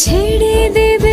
ছেড়ে দেবে